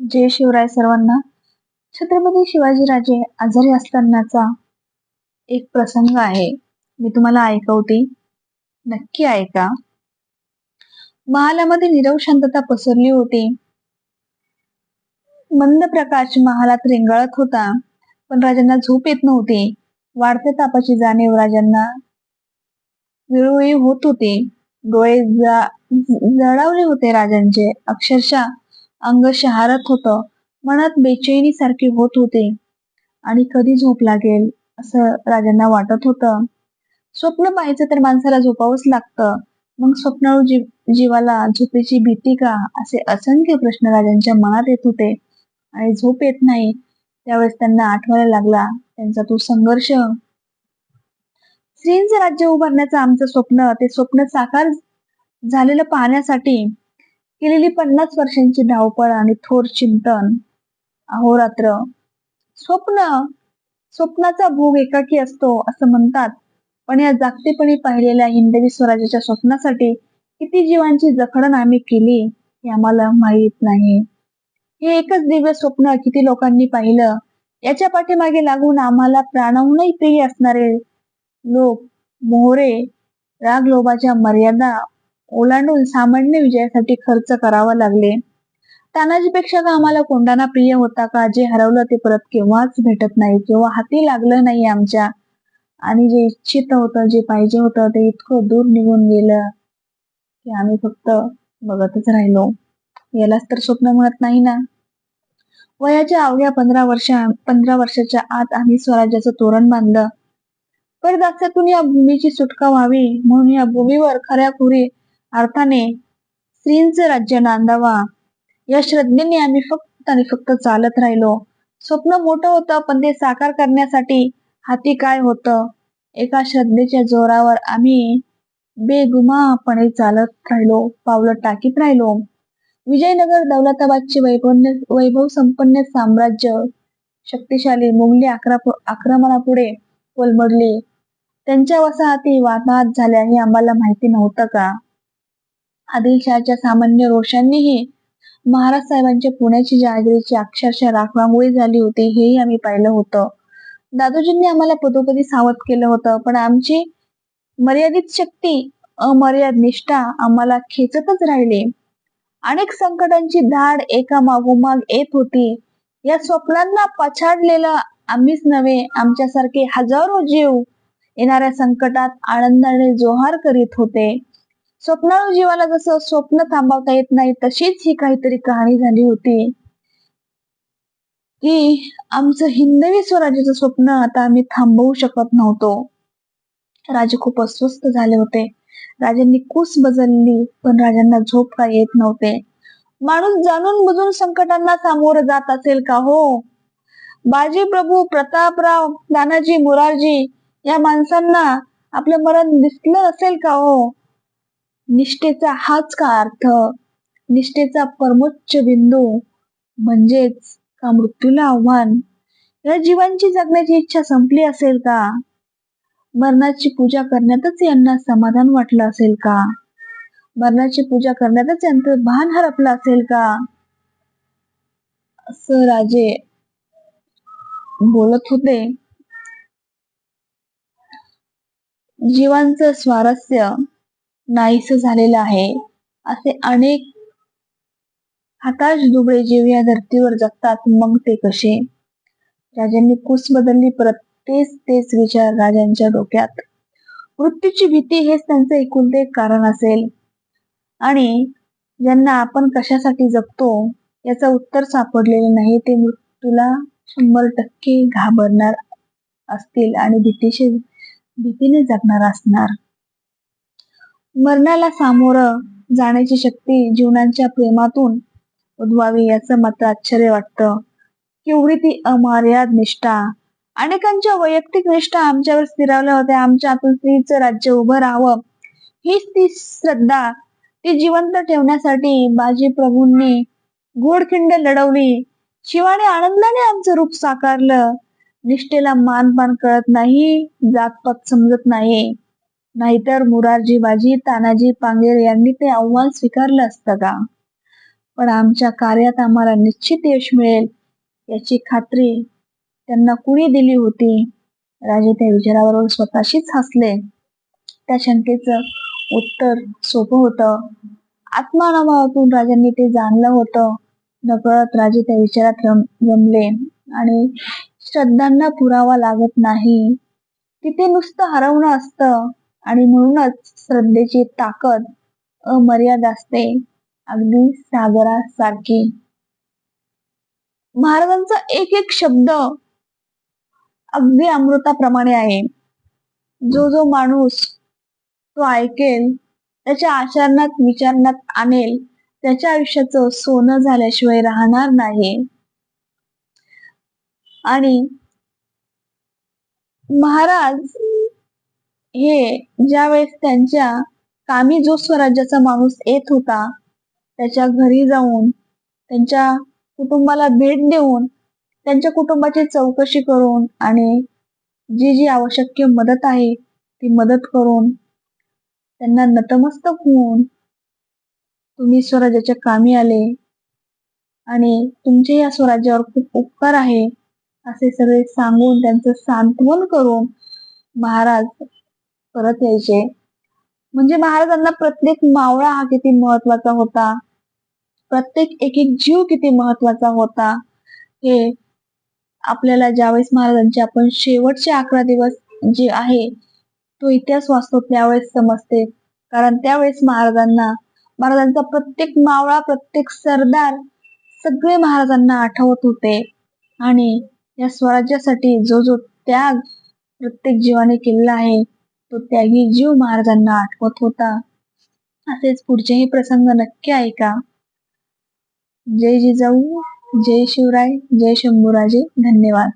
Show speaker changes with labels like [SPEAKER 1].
[SPEAKER 1] जय शिवराय सर्वांना. छत्रपती शिवाजीराजे आजारी असतानाचा एक प्रसंग आहे. मी तुम्हाला ऐकवते. नक्की ऐका. महालामध्ये निरव शांतता पसरली होती. मंद प्रकाश महालात रेंगाळत होता पण राजांना झोप येत नव्हती. वाढत्या तापाची जाणीव राजांना वेळोवेळी होत होते. डोळे जळावले होते राजांचे. अक्षरशः अंग शहारत होत. मनात बेचैनी सारखी होत होते. आणि कधी झोप लागेल असं राजांना वाटत होतं. स्वप्न पाहायचं तर माणसाला झोपावंच लागतं. मग स्वप्नाळू जीव जीवाला झोपेची भीती का? असे असंख्य प्रश्न राजांच्या मनात येत होते. आणि झोप येत नाही. त्यावेळेस त्यांना आठवायला लागला. त्यांचा तो संघर्ष. स्त्रींचं राज्य उभारण्याचं आमचं स्वप्न ते स्वप्न साकार झालेलं पाहण्यासाठी केलेली पन्नास वर्षांची धावपळ आणि थोर चिंतन अहोरात्र स्वप्न स्वप्नाचा भोग एकाकी असतो असं म्हणतात. पण या जागतेपणे पाहिलेल्या हिंदवी स्वराज्याच्या स्वप्नासाठी किती जीवांची जखडण आम्ही केली हे आम्हाला माहीत नाही. हे एकच दिव्य स्वप्न किती लोकांनी पाहिलं याच्या पाठीमागे लागून आम्हाला प्राणाहूनही प्रिय असणारे लोक मोहरे रागलोभाच्या मर्यादा ओलांडून सामान्य विजयासाठी खर्च करावा लागले. तानाजीपेक्षा का आम्हाला कोंडाना प्रिय होता का? जे हरवलं ते परत केव्हाच भेटत नाही किंवा हाती लागलं नाही आमच्या. आणि जे इच्छित होतं जे पाहिजे होतं ते इतकं दूर निघून गेलं की आम्ही फक्त बघतच राहिलो. यालाच तर स्वप्न म्हणत नाही ना? वयाच्या अवघ्या पंधरा वर्षा पंधरा वर्षाच्या आत आम्ही स्वराज्याचं तोरण बांधलं. परदास्यातून या भूमीची सुटका व्हावी म्हणून या भूमीवर खऱ्या खुरी अर्थाने स्त्रींचं राज्य नांदावा. या श्रद्धेने आम्ही फक्त आणि फक्त चालत राहिलो. स्वप्न मोठं होतं पण ते साकार करण्यासाठी हाती काय होतं? एका श्रद्धेच्या जोरावर आम्ही बेगुमापणे चालत राहिलो पावलं टाकीत राहिलो. विजयनगर दौलताबादचे वैभव वैभव संपन्न साम्राज्य शक्तिशाली मुघली आक्रमणापुढे कोलमडली. त्यांच्या वसाहती वाताहत झाल्या हे आम्हाला माहिती नव्हतं का? आदिलशहाच्या सामान्य रोषांनीही महाराज साहेबांच्या पुण्याची जहागिरीची अक्षरशः राखवांगोळी झाली होती हेही आम्ही पाहिलं होतं. दादोजींनी आम्हाला पदोपदी सावध केलं होतं पण आमची मर्यादित शक्ती अमर्याद निष्ठा आम्हाला खेचतच राहिली. अनेक संकटांची धाड एका मागोमाग येत होती. या स्वप्नांना पछाडलेलं आम्हीच नव्हे आमच्यासारखे हजारो जीव येणाऱ्या संकटात आनंदाने जोहार करीत होते. स्वप्नाळू जीवाला जसं स्वप्न थांबवता येत नाही तशीच ही काहीतरी कहाणी झाली होती. की आमचं हिंदवी स्वराज्याचं स्वप्न आता आम्ही थांबवू शकत नव्हतो. राजे खूप अस्वस्थ झाले होते. राजांनी कुस बदलली पण राजांना झोप का येत नव्हते. माणूस जाणून बुजून संकटांना सामोरं जात असेल का हो? बाजी प्रभू प्रतापराव दानाजी मुरारजी या माणसांना आपलं मरण दिसलं असेल का हो? निष्ठेचा हाच का अर्थ? निष्ठेचा परमोच्च बिंदू म्हणजेच का मृत्यूला आव्हान? या जीवांची जगण्याची इच्छा संपली असेल का? मरणाची पूजा करण्यातच यांना समाधान वाटलं असेल का? मरणाची पूजा करण्यातच यांचं भान हरपलं असेल का? असं राजे बोलत होते. जीवांचं स्वारस्य नाहीस झालेलं आहे. असे अनेक हताश दुबळे जीव या धर्तीवर जगतात. मग ते कसे? राजांनी कुस बदलली परत तेच तेच विचार राजांच्या डोक्यात. मृत्यूची भीती हेच त्यांचं एकुलते कारण असेल. आणि ज्यांना आपण कशासाठी जगतो याचं उत्तर सापडलेलं नाही ते मृत्यूला शंभर टक्के घाबरणार असतील आणि भीतीशी भीतीने जगणार असणार. मरणाला सामोरं जाण्याची शक्ती जीवनाच्या प्रेमातून उद्भवावी याचं मात्र आश्चर्य वाटतं. केवढी ती अमर्याद निष्ठा. अनेकांच्या वैयक्तिक निष्ठा आमच्यावर स्थिरावल्या होत्या. आमच्या आतून स्त्रीचं राज्य उभं राहावं हीच ती श्रद्धा. ती जिवंत ठेवण्यासाठी बाजी प्रभूंनी घोडखिंड लढवली. शिवाने आनंदाने आमचं रूप साकारलं. निष्ठेला मानपान कळत नाही जातपात समजत नाही. नाहीतर मुरारजी बाजी तानाजी पांगेर यांनी ते आव्हान स्वीकारलं असतं का? पण आमच्या कार्यात आम्हाला निश्चित यश मिळेल याची खात्री त्यांना कुणी दिली होती? राजे त्या विचाराबरोबर स्वतःशीच हसले. त्या शंकेचं उत्तर सोपं होतं. आत्मानुभवातून राजांनी ते जाणलं होतं. नकळत राजे त्या विचारात रम रमले आणि श्रद्धांना पुरावा लागत नाही. तिथे नुसतं हरवणं असतं. आणि म्हणूनच श्रद्धेची ताकद अमर्याद असते. अगदी सागरासारखी. महाराजांचा एक एक शब्द अगदी अमृताप्रमाणे आहे. जो जो माणूस तो ऐकेल त्याच्या आचरणात विचारणात आणेल त्याच्या आयुष्याचं सोनं झाल्याशिवाय राहणार नाही. आणि महाराज हे ज्यावेळेस त्यांच्या कामी जो स्वराज्याचा माणूस येत होता त्याच्या घरी जाऊन त्यांच्या कुटुंबाला भेट देऊन त्यांच्या कुटुंबाची चौकशी करून आणि जी जी आवश्यक मदत आहे ती मदत करून त्यांना नतमस्तक होऊन तुम्ही स्वराज्याच्या कामी आले आणि तुमचे या स्वराज्यावर खूप उपकार आहे असे सगळे सांगून त्यांचं सांत्वन करून महाराज परत यायचे. म्हणजे महाराजांना प्रत्येक मावळा हा किती महत्त्वाचा होता. प्रत्येक एक एक जीव किती महत्त्वाचा होता. हे आपल्याला ज्यावेळेस महाराजांचे आपण शेवटचे अकरा दिवस जे आहे तो इतिहास वाचतो त्यावेळेस समजते. कारण त्यावेळेस महाराजांना महाराजांचा प्रत्येक मावळा प्रत्येक सरदार सगळे महाराजांना आठवत होते. आणि या स्वराज्यासाठी जो जो त्याग प्रत्येक जीवाने केलेला आहे तो त्यागी जीव महाराजांना आठवत होता. असेच पुढचेही प्रसंग नक्की ऐका. जय जिजाऊ जय शिवराय जय शंभूराजे. धन्यवाद.